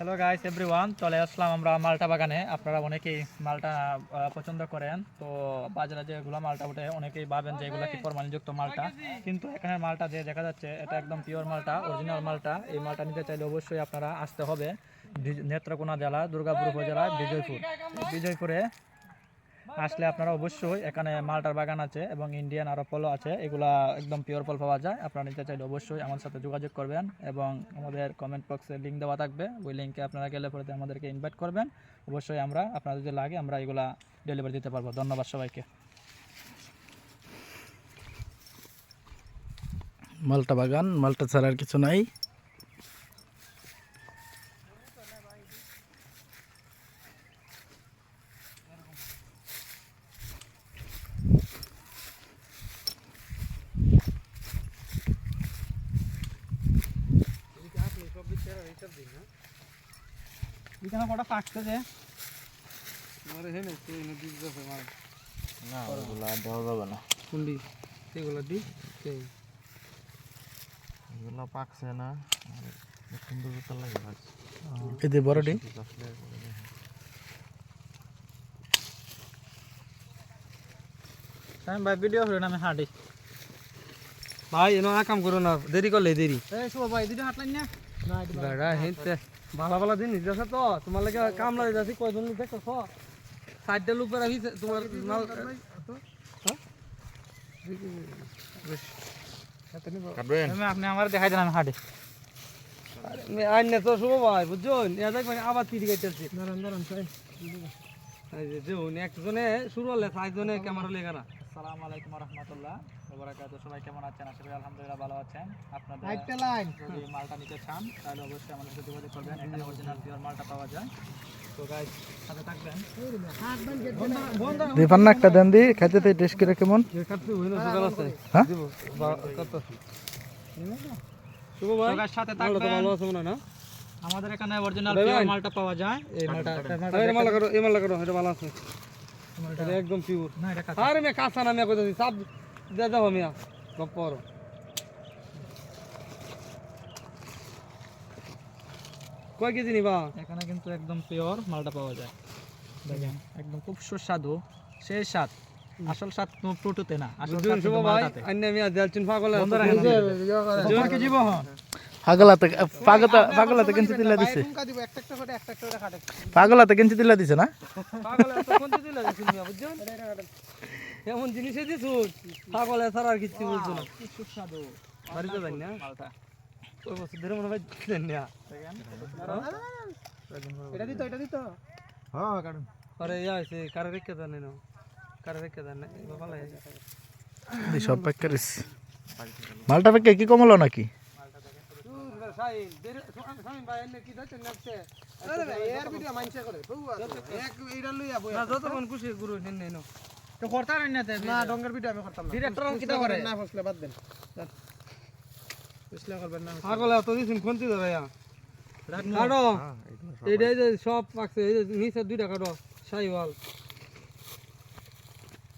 Hello guys everyone চলে আসলাম আমরা মালটা বাগানে। আপনারা অনেকেই মালটা পছন্দ করেন। তো বাজারে যেগুলো মালটা ওঠে অনেকেই ভাবেন যে এগুলো কি ফরমালিনযুক্ত মালটা। কিন্তু এখানে মালটা যে দেখা যাচ্ছে এটা একদম পিওর মালটা অরিজিনাল মালটা। এই মালটা নিতে চাইলে অবশ্যই আপনারা আসতে হবে। নেত্রকোনা জেলা দুর্গাপুর উপজেলা বিজয়পুর। বিজয়পুরে আসলে আপনারা অবশ্যই এখানে মালটার বাগান আছে এবং ইন্ডিয়ান আরও ফলও আছে, এগুলা একদম পিওর ফল পাওয়া যায়। আপনারা নিতে চাইলে অবশ্যই আমার সাথে যোগাযোগ করবেন এবং আমাদের কমেন্ট বক্সে লিঙ্ক দেওয়া থাকবে। ওই লিঙ্কে আপনারা গেলে পরে আমাদেরকে ইনভাইট করবেন। অবশ্যই আমরা, আপনাদের যদি লাগে আমরা এগুলা ডেলিভারি দিতে পারব। ধন্যবাদ সবাইকে। মালটা বাগান, মালটা ছাড়া আর কিছু নাই। এখানে কটা পাকছে যে না ওগুলা দেওয়া যাবে না। কুন্ডি। এগুলো দি এগুলো পাকছে না সুন্দর জুতা লাগে এদের বড়টি আমি ভাই ভিডিও হলো আমি হাঁটি? ভাই এনো আ কাম করো না দেরি করলে দেরি। এই শুভ ভাই দুটো হাঁটলাম না? বেড়া। হেঁটে ভালো ভালো দিন তো। তোমার লাগে কাম লাগে যাচ্ছি কয়জন দেখো সাইডটা লোক বেড়া তোমার মাল আপনি আমার দেখাই দেন আমি হাঁটি। আইন তো শুভ ভাই বুঝছ? ইয়া দেখবেন আবার তিরি গাইতেছি দাঁড়ান দাঁড়ান দেখুন একজনে শুরু হলে সাতজনে ক্যামেরা লেগে না আসসালামু আলাইকুম রহমতুল্লাহ। ওবরাকাত সবাই কেমন আছেন? আশা করি আলহামদুলিল্লাহ ভালো আছেন। আপনাদের যদি মালটা নিতে চান তাহলে অবশ্যই আমাদের সাথে যোগাযোগ করবেন। এখানে অরিজিনাল পিওর মালটা পাওয়া যায়। তো গাইস সাথে থাকবেন। দিফান একটা দেন দি খাইতে তো টেস্ট করে কেমন? কাটতে হইল সকাল আছে। হ্যাঁ? দিব বা- কত শুভ ভাই। সাথে থাকবেন। ভালো আছে মনে না? আমাদের এখানে অরিজিনাল পিওর মালটা পাওয়া যায়। এই মালটা এই মালটা করো এই মালটা করো এটা ভালো আছে। একদম পিওর না এটা কাঁচা। আরে মে কাঁচা না মে কইতাছি সব দে দাও মিয়া গপ্পর কয় কেজি নিবা? এখানে কিন্তু একদম পিওর মালটা পাওয়া যায়। দেখেন একদম খুব সুস্বাদু সেই স্বাদ। আসল স্বাদ টুটুতে না আসল স্বাদ মালটাতে। অন্য মিয়া দেলচিন পাগল আছে বন্ধুরা, তোমার কি জীবন পাগলাতে পাগলা পাগলাতে কেঞ্চি দিলা দিছে। পাগলাতে কেঞ্চি দিছে না? এমন জিনিসে দিছুস পাগল ছাড়া আর কিছু বলছো না। সুস্বাদু বাড়িতে যাই না? মালটা ওই বছর ধরে মনে হয় দিলেন না। এটা দিত এটা দিত? হ্যাঁ কাটুন আরে ইয়া হইছে কারে রেখে দেন না। কারে রেখে দেন না ভালো দি সব প্যাক করিস। মালটা প্যাক কি কমলো নাকি? যতক্ষণ খুশি গুরু নেন নেন তো করতে না না ডঙ্গার ভিডিও আমি করতাম না। ডিরেক্টর কিটা করে? না ফসলে বাদ দেন। পাগল এত দিছেন কোনটি দেবে কাটো। এইটাই যে সব পাকছে এই যে নিচে দুইটা কাটো সাইওয়াল।